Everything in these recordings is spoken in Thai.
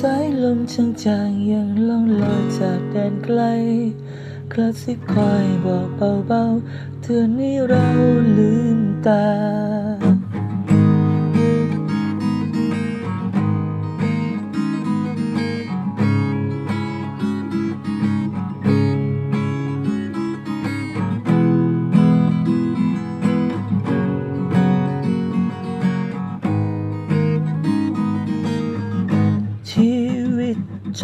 สายลมจางจางยังล่องลอยจากแดนไกล กระซิบคอยบอกเบาๆเธอนี้เราลืมตา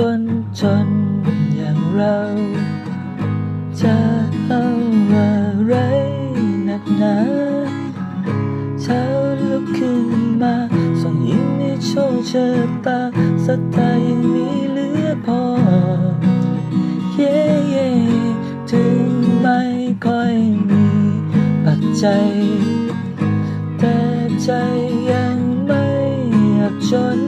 จนจนอย่างเราจะเอาอะไรนักหนาเช้าลุกขึ้นมาส่งยิ้มให้โชคชะตาสตายังมีเหลือพอ เย่เย่ถึงไม่ค่อยมีปัจจัย แต่ใจยังไม่อยากจน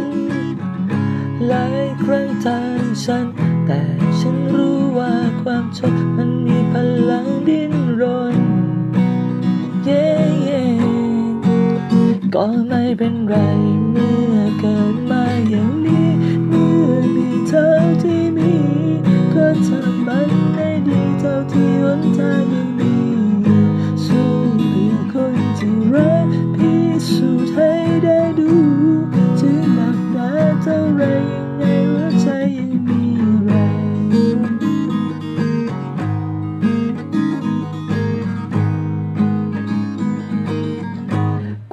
หลายครั้งทางฉัน แต่ฉันรู้ว่าความชอบมันมีพลังดิ้นรน เย่เย่ก็ไม่เป็นไร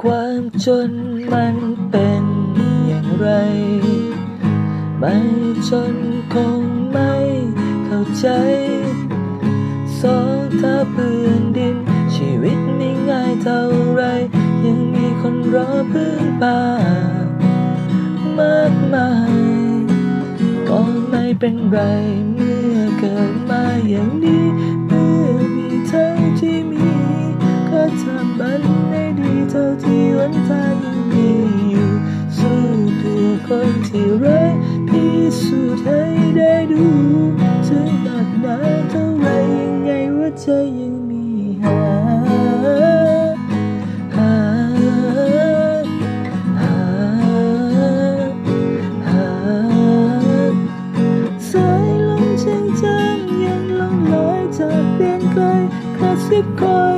ความจนมันเป็นอย่างไร ไม่จนคงไม่เข้าใจสองท่าพื้นดิน ชีวิตไม่ง่ายเท่าไร ยังมีคนรอพึ่งป่ามากมายก็ไม่เป็นไรเมื่อเกิดมาอย่างนี้ ที่รักพิสูจน์ให้ได้ดูถึงหนักหนาเท่าไรยังไงว่าเธยังมีหาหาหาหาสายลมจางๆยังลงลอยจากเพียงไกลคลาสสิกคอย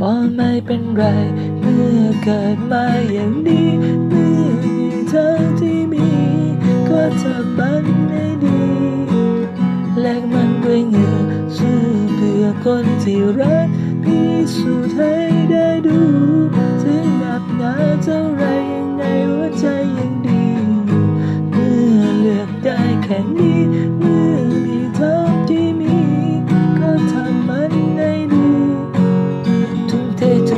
บอกไม่เป็นไร เมื่อเกิดมาอย่างนี้ เมื่อมีเธอที่มี ก็จะบันให้ดี แลกมันด้วยเหงื่อสู้เพื่อคนที่รักพิสูจน์ให้ได้ดู ถึงหนับหนาเท่าไรยังไงหัวใจยังดี